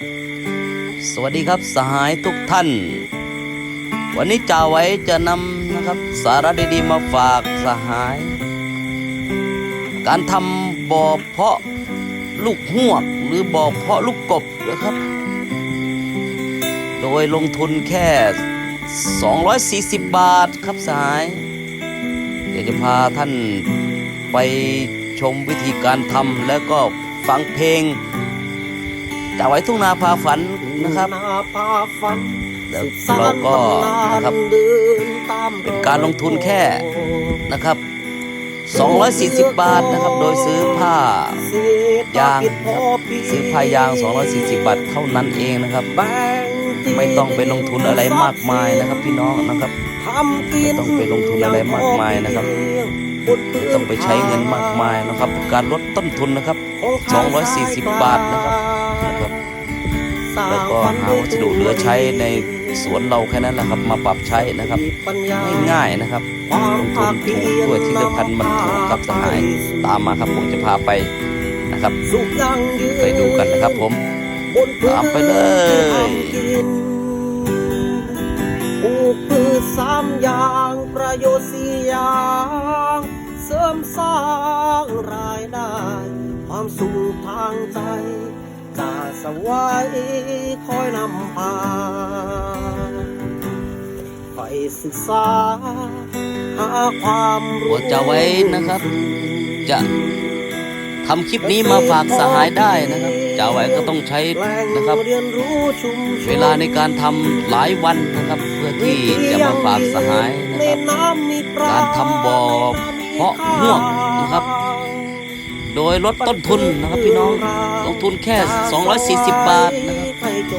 สวัสดีครับสหายทุกท่าน วันนี้จ่าไว้จะนำนะครับสาระดีๆมาฝากสหาย การทำบ่อเพาะลูกหวกหรือบ่อเพาะลูกกบนะครับ โดยลงทุนแค่ 240 บาทครับสหาย เดี๋ยวจะพาท่านไปชมวิธีการทำแล้วก็ฟังเพลง จ่าไว้ทุ่งนาพาฝันนะครับแล้วเราก็นะครับเป็นการลงทุนแค่นะครับ 240 บาทนะครับ โดยซื้อผ้ายางนะครับซื้อผ้ายาง 240 บาทเท่านั้นเองนะครับ ไม่ต้องไปลงทุนอะไรมากมายนะครับ พี่น้องนะครับไม่ต้องไปลงทุนอะไรมากมายนะครับไม่ต้องไปใช้เงินมากมายนะครับเป็นการลดต้นทุนนะครับ 240 บาทนะครับนะครับ แล้วก็หาวัสดุเหลือใช้ในสวนเราแค่นั้นแหละครับ มาปรับใช้นะครับง่ายๆนะครับลงทุนถูกด้วยที่สำคัญมันถูกกับสหายตามมาครับผมจะพาไปนะครับไปดูกันนะครับผมตามไปเลยปลูกพืชสามอย่างประโยชน์สี่อย่างเสริมสร้างรายได้ ความสุขทางใจ จะสวายคอยนำพาไปศึกษาหาความรู้หัวจะไว้นะครับ จะทำคลิปนี้มาฝากสหายได้นะครับจะไว้ก็ต้องใช้นะครับแหล่งเรียนรู้ชุมชนเวลาในการทำหลายวันนะครับ เพื่อที่จะมาฝากสหายนะครับการทำบ่อเพาะหวกนะครับ โดยลดต้นทุนนะครับพี่น้องลงทุนแค่ 240 บาทนะครั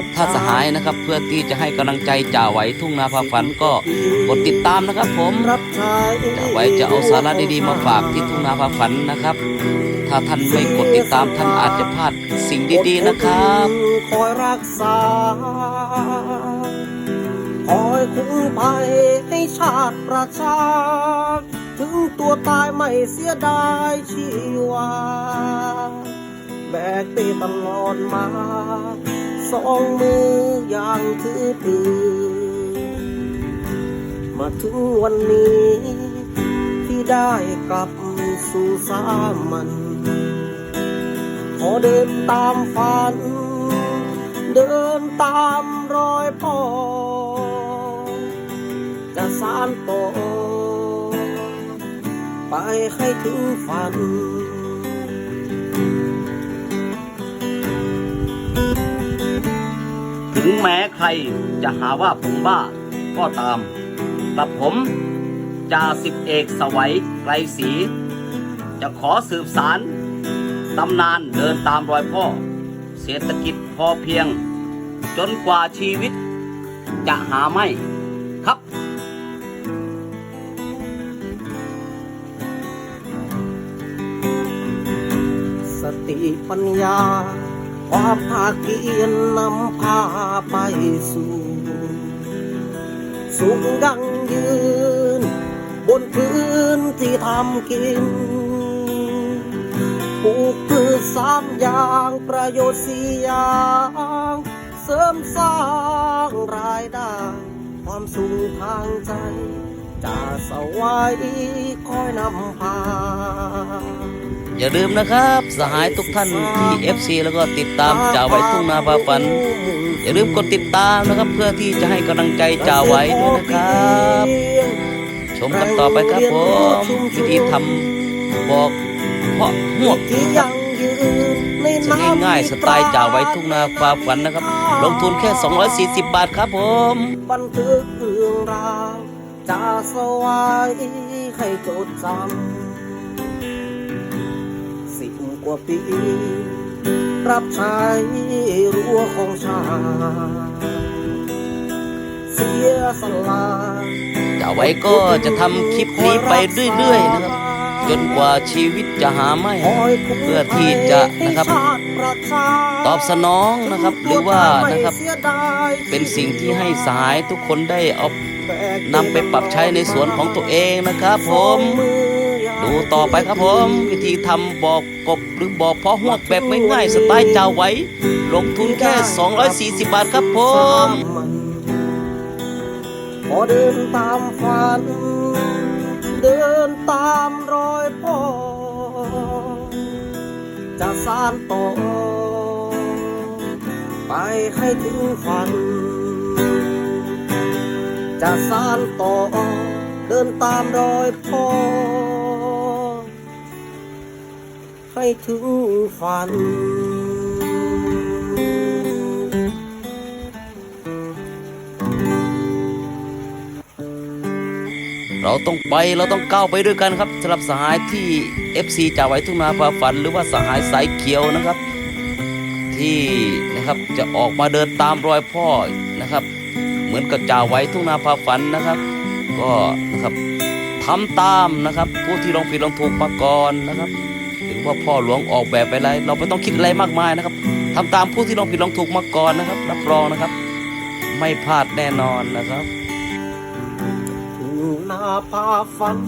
บถ้าสหายนะครับเพื่อที่จะให้กำลังใจจ่าไหวทุ่งนาพาฝันก็กดติดตามนะครับ ผมจ่าไหวจะเอาสาระดีๆมาฝากที่ทุ่งนาพาฝันนะครับ ถ้าท่านไม่กดติดตามท่านอาจจะพลาดสิ่งดีๆนะครับคอยรักษาคอยคุ้มภัยให้ชาติประชา ถึงตัวตายไม่เสียดายชีวา แบกไปตลอดมา สองมืออย่างถือปืนมาถึงวันนี้ ที่ได้กลับสู่สามัญขอเดินตามฝัน เดินตามรอยพ่อจะสานต่อ ไปให้ถึงฝัน ถึงแม้ใครจะหาว่าผมบ้าก็ตามกับผมจ่าสิบเอกสวัยไกรศรีจะขอสืบสารตำนานเดินตามรอยพ่อ เศรษฐกิจพอเพียง จนกว่าชีวิตจะหาไม่ครับ สติปัญญา ความภาคเพียรนำพาไปสู่สุขยั่งยืน บนพื้นที่ทำกินปลูกพืชสามอย่างประโยชน์สี่อย่าง เสริมสร้างรายได้ ความสุขทางใจจะสวายคอยนำพา อย่าลืมนะครับ สหายทุกท่านที่ FC แล้วก็ติดตามจ่าไว้ทุ่งนาพาฝัน อย่าลืมกดติดตามนะครับ เพื่อที่จะให้กำลังใจจ่าไว้ด้วยนะครับ ชมกันต่อไปครับผมวิธีทำบอกเพาะหวกที่นะครับยังยืนในจะน้ำง่ายๆสไตล์จ่าไว้ทุ่งนาพาฝันนะครับ ลงทุนแค่ 240 บาทครับผมบันทึกเรื่องราวจะสวายให้จดจำ กว่าปี รับใช้รั้วของชาเสียสละจ่าไว้ก็จะทำคลิปนี้ไปเรื่อยๆนะครับ จนกว่าชีวิตจะหาไม่เพื่อที่จะนะครับ ตอบสนองนะครับ หรือว่านะครับ เป็นสิ่งที่ให้สายทุกคนได้เอานำไปปรับใช้ในสวนของตัวเองนะครับผมม ดูต่อไปครับผมวิธีทำบอกบหรือบ่อเพาะหวกแบบง่ายๆสไตล์จาไว้ ลงทุนแค่ 240 บาทครับผมพอเดินตามฝัน เดินตามรอยพ่อ จะสานต่อ ไปให้ถึงฝัน จะสานต่อ เดินตามรอยพ่อ ให้ถึงฝัน เราต้องไปเราต้องก้าวไปด้วยกันครับสำหรับสหายที่ FC จ่าไว้ทุ่งนาพาฝัน หรือว่าสหายสายเขียวนะครับ ที่นะครับจะออกมาเดินตามรอยพ่อนะครับ เหมือนกับจ่าไว้ทุ่งนาพาฝันนะครับ ก็นะครับทำตามนะครับ ผู้ที่ลองผิดลองถูกมาก่อนนะครับ ว่าพ่อหลวงออกแบบไปอะไร เราไม่ต้องคิดอะไรมากมายนะครับทำตามผู้ที่ลองผิดลองถูกมาก่อนนะครับ รับรองนะครับ ไม่พลาดแน่นอนนะครับนาพาฝัน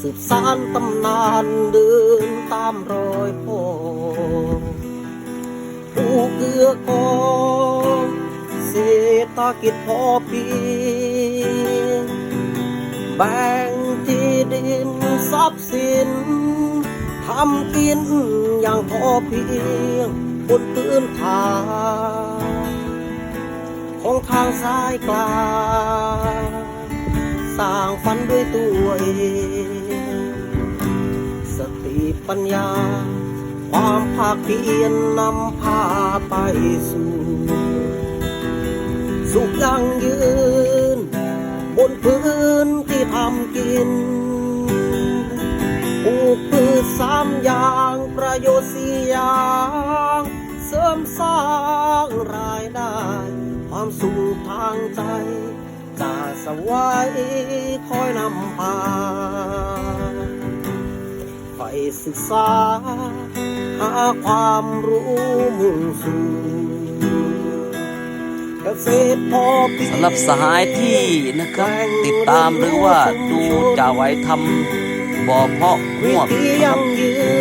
สืบสานตำนานเดินตามรอยพ่อผู้เกื้อกองเศรษฐกิจพอเพียงแบ่งที่ดินทรัพย์สิน ทำกินอย่างพอเพียงบนพื้นฐานของทางสายกลางสร้างฝันด้วยตัวเอง สติปัญญา ความภาคเพียรนำพาไปสู่ สุขยั่งยืน บนพื้นที่ทำกิน ปลูกพืชสามอย่างประโยชน์สี่อย่าง เสริมสร้างรายได้ ความสุขทางใจจะสวายคอยนำพาไปศึกษา หาความรู้มุ่งสู่สำหรับสหายที่นะครับติดตามหรือว่าดูจ่าไว้ทำ บ่อเพาะหวกนะครับ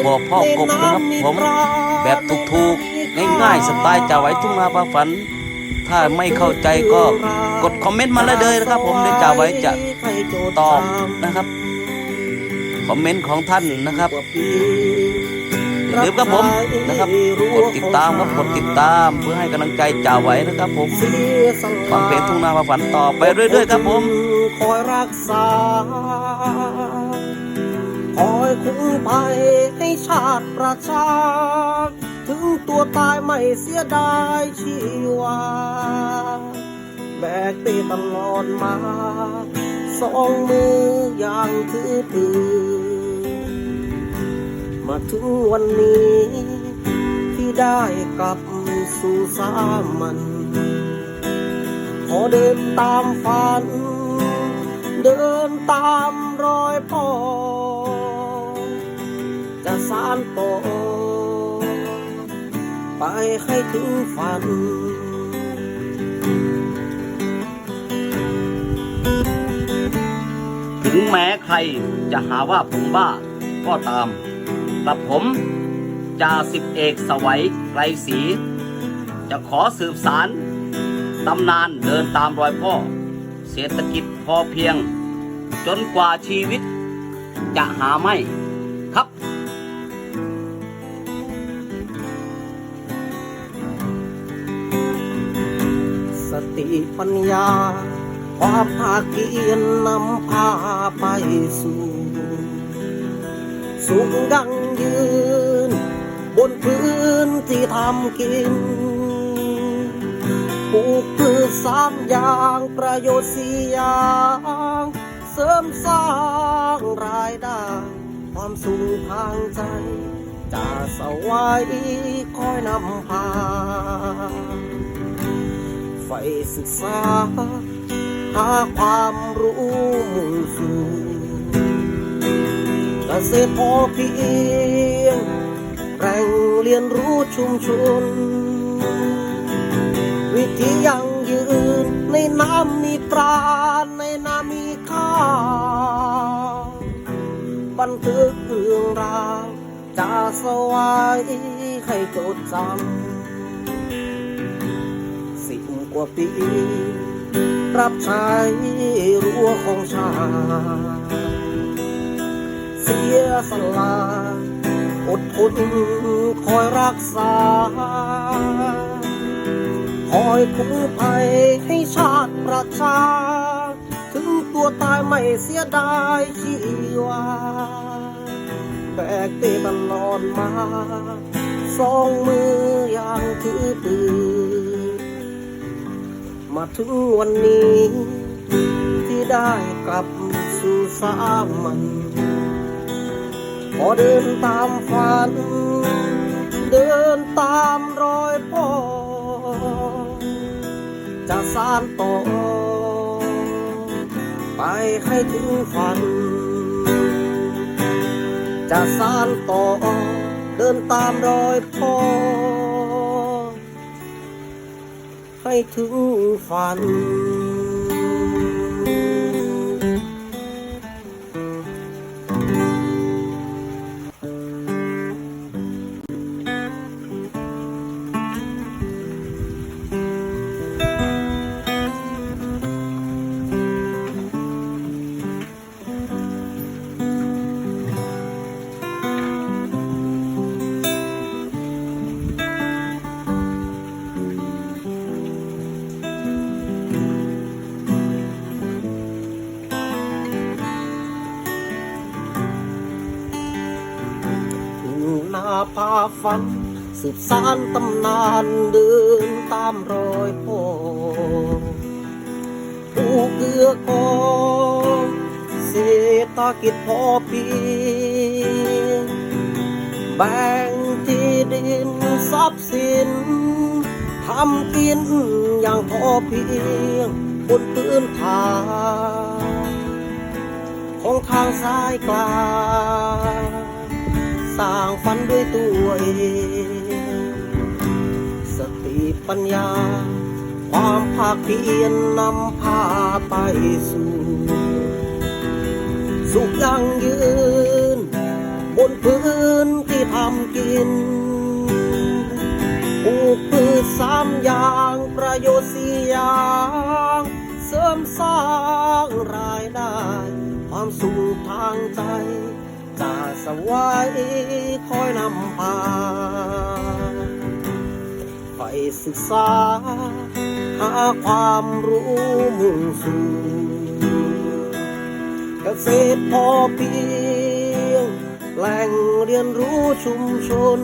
บ่อเพาะกบนะครับผมแบบถูกๆง่ายๆสไตล์จ่าไว้ทุ่งนาพาฝัน ถ้าไม่เข้าใจก็กดคอมเมนต์มาเลยนะครับ ผมเดี๋ยวจ่าไว้จะตอบนะครับคอมเมนต์ของท่านนะครับอย่าลืมครับผมนะครับกดติดตามครับกดติดตามเพื่อให้กำลังใจจ่าไว้นะครับ ผมฟังเพลงทุ่งนาพาฝันต่อไปเรื่อย ๆ ครับผมคอยรักษา คอยคุ้มภัยให้ชาติประชา ถึงตัวตายไม่เสียดายชีวา แบกเตตลอดมา สองมืออย่างถือปืนมาถึงวันนี้ ที่ได้กลับสู่สามัญขอเดินตามฝัน เดินตามรอยพ่อ สานต่อ ไปให้ถึงฝัน ถึงแม้ใครจะหาว่าผมบ้าก็ตาม กับผมจ่าสิบเอกสวัยไกรศรีจะขอสืบสารตำนานเดินตามรอยพ่อ เศรษฐกิจพอเพียง จนกว่าชีวิตจะหาไม่ ติปัญญา ความภาคเพียรนำพาไปสู่สุขยั่งยืน บนพื้นที่ทำกินปลูกพืชสามอย่างประโยชน์สี่อย่างเสริมสร้างรายได้ ความสุขทางใจจะสวายคอยนำพา ไฟศึกษา หาความรู้มุ่งสู่เกษตรพอเพียงแรงเรียนรู้ชุมชน วิธียังยืนในน้ำมีปราในน้ำมีค่าบันทึกเรื่องราวจะสวายให้จดจำ กว่าปี รับใช้รั้วของชาติเสียสละอดทนคอยรักษา คอยคุ้มภัยให้ชาติประชา ถึงตัวตายไม่เสียดายชีวาแบกเตตลอดมา สองมืออย่างถือปืน มาถึงวันนี้ ที่ได้กลับสู่สามัญพอเดินตามฝัน เดินตามรอยพ่อจะสานต่อ ไปให้ถึงฝัน จะสานต่อ เดินตามรอยพ่อ ถึงฝัน ฝัน สืบสานตำนานเดินตามรอยพ่อผู้เกื้อกองเศรษฐกิจพอเพียงแบ่งที่ดินทรัพย์สินทำกินอย่างพอเพียงบนพื้นฐานของทางสายกลาง สร้างฝันด้วยตัวเอง สติปัญญา ความภาคเพียรนำพาไปสู่สุขยั่งยืน บนพื้นที่ทำกินปลูกพืชสามอย่างประโยชน์สี่อย่างเสริมสร้างรายได้ ความสุขทางใจ จะสวายคอยนำพาไปศึกษา หาความรู้มุ่งสู่เกษตรพอเพียง แหล่งเรียนรู้ชุมชน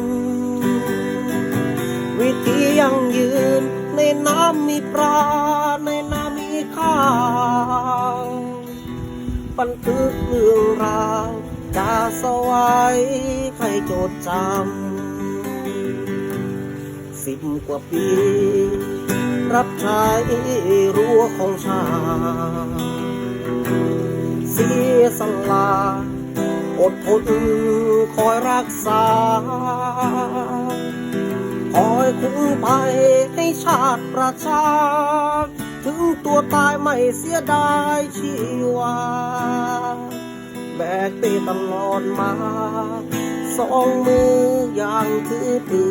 วิธียั่งยืนในน้ำมีปลาในน้ำมีข้าวบันทึกเรื่องราว จะสวายใครโจดจำสิบกว่าปี รับใช้รั้วของชาติเสียสละอดทนคอยรักษา คอยคุ้มภัยให้ชาติประชา ถึงตัวตายไม่เสียดายชีวา แบกเตตลอดมา สองมืออย่างถือปื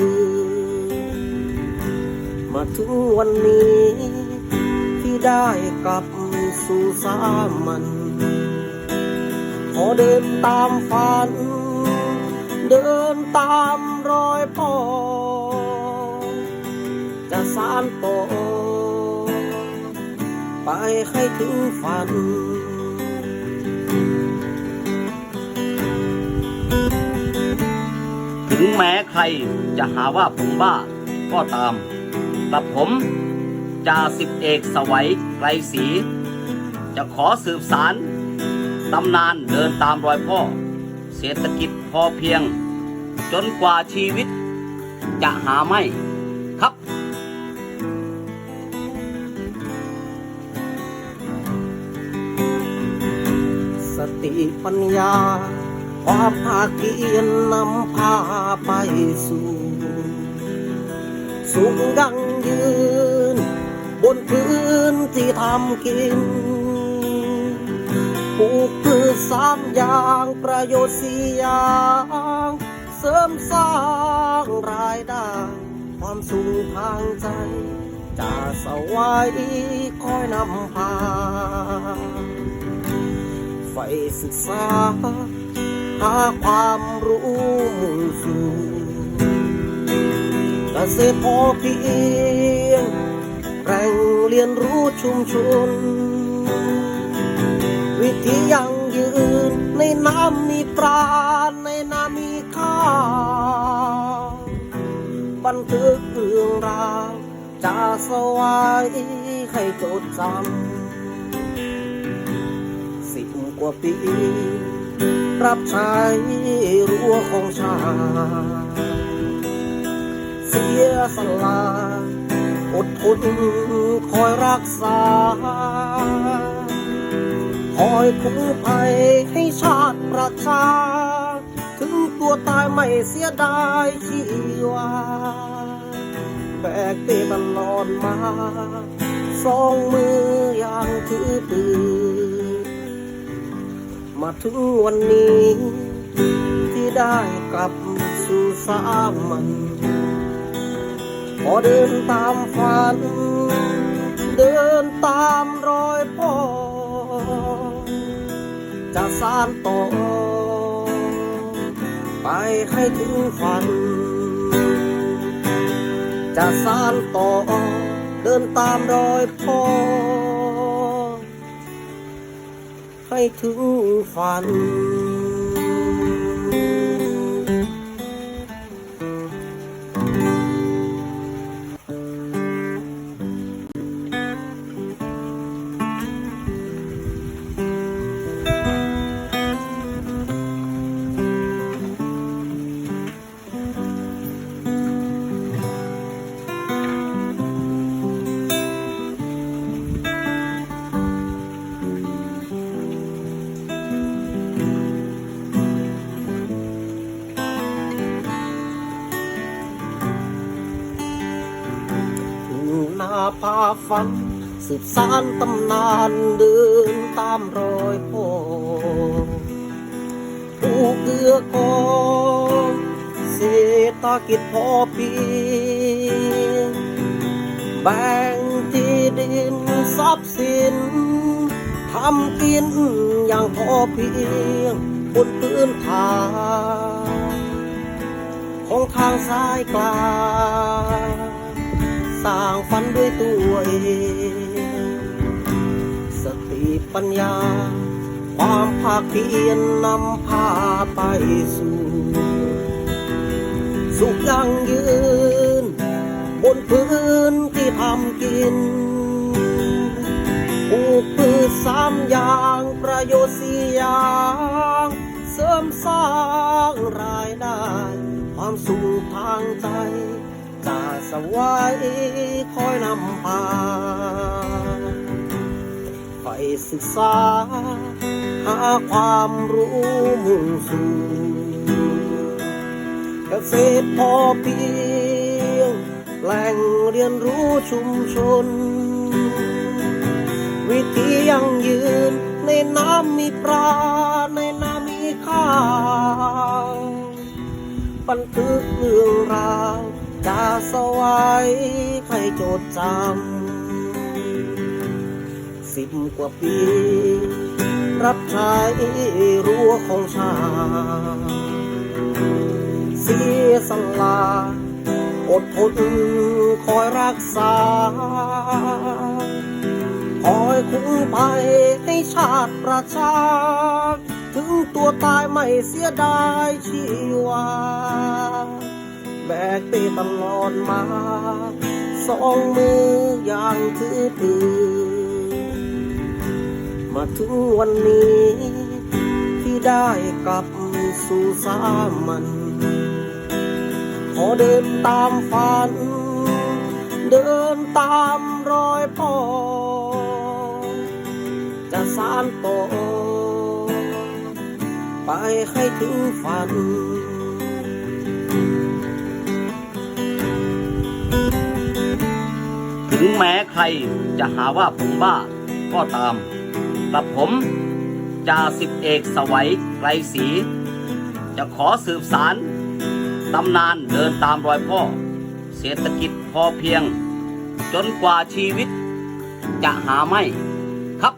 นมาถึงวันนี้ ที่ได้กลับสู่สามัญขอเดินตามฝัน เดินตามรอยพ่อจะสานต่อไปให้ถึงฝัน งแม้ใครจะหาว่าผมบ้าก็ตาม กับผมจ่าสิบเอกสวัยไกรศรีจะขอสืบสารตำนานเดินตามรอยพ่อ เศรษฐกิจพอเพียง จนกว่าชีวิตจะหาไม่ครับสติปัญญาความภาคเพียรนำพา สู่สุขยั่งยืน บนพื้นที่ทำกินปลูกพืชสามอย่างประโยชน์สี่อย่าง เสริมสร้างรายได้ความสุขทางใจจะสวายคอยนำพาไฟศึกษาหาความรู้มุ่งสู่ กษตรพอเพียงแรงเรียนรู้ชุมชน วิธียังยืนในน้ำมีปราในน้ำมีค่าบันทึกเรื่องราวจะสวายให้จดจำสิบกว่าปี รับใช้รั้วของชาติ เสียสละอดทนคอยรักษา คอยคุ้มภัยให้ชาติประชา ถึงตัวตายไม่เสียดายชีวาแบกเตตลอดมาสองมืออย่างถือปืนมาถึงวันนี้ที่ได้กลับสู่สามัญ พอเดินตามฝัน เดินตามรอยพ่อ จะสานต่อ ไปให้ถึงฝัน จะสานต่อ เดินตามรอยพ่อ ให้ถึงฝัน พาฝัน สืบสานตำนานเดินตามรอยพ่อผู้เกื้อกองเศรษฐกิจพอเพียงแบ่งที่ดินทรัพย์สินทำกินอย่างพอเพียงบนพื้นฐานของทางสายกลาง สร้างฝันด้วยตัวเอง สติปัญญา ความภาคเพียรนนำพาไปสู่ สุขยั่งยืน บนพื้นที่ทำกินปลูกพืชสามอย่างประโยชน์สี่อย่างเสริมสร้างรายได้ ความสุขทางใจ จะสวายคอยนำพาไปศึกษา หาความรู้มุ่งสู่เกษตรพอเพียง แหล่งเรียนรู้ชุมชน วิธียังยืนในน้ำมีปลาในน้ำมีข้าวบันทึกเรื่องราว จะสวายให้จดจำสิบกว่าปี รับใช้รั้วของชาติเสียสละอดทนคอยรักษา คอยคุ้มภัยให้ชาติประชา ถึงตัวตายไม่เสียดายชีว ตลอดมา สองมืออย่างถือปืนมาถึงวันนี้ ที่ได้กลับสู่สามัญขอเดินตามฝัน เดินตามรอยพ่อ จะสานต่อไปให้ถึงฝัน งแม้ใครจะหาว่าผมบ้าก็ตามแต่ผมจ่าสิบเอกสวัยไกรศรีจะขอสืบสารตำนานเดินตามรอยพ่อ เศรษฐกิจพอเพียง จนกว่าชีวิต จะหาไม่ครับ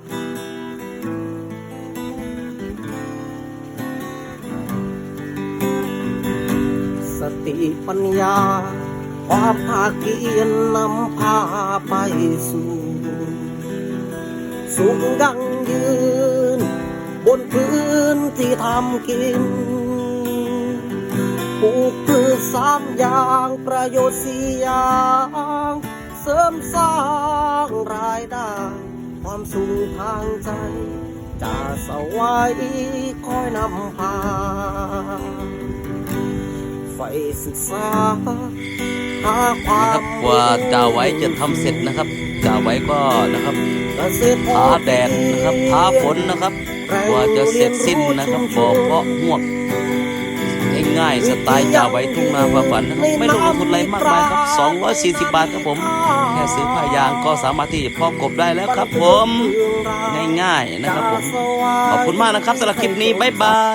สติปัญญา ความภาคเพียรนำพาไปสู่ สุขยั่งยืน บนพื้นที่ทำกินปลูกพืชสามอย่างประโยชน์สี่อย่าง เสริมสร้างรายได้ ความสุขทางใจจะสวายคอยนำพา ไฟศึกษาหาควานะครับกว่าจ่าไว้จะทำเสร็จนะครับจ่าไว้ก็นะครับท้าแดดนะครับท้าฝนนะครับกว่าจะเสร็จสิ้นนะครับบ่อเพาะหวกง่ายๆสไตล์จ่าไว้ทุ่งนาฟ้าฝันนะครับไม่ลงทุนอะไรมากมายครับ 240 บาทครับผม แค่ซื้อผ้ายางก็สามารถที่จะเพาะกบได้แล้วครับผม ง่ายๆนะครับผม ขอบคุณมากนะครับสำหรับคลิปนี้ บ๊ายบาย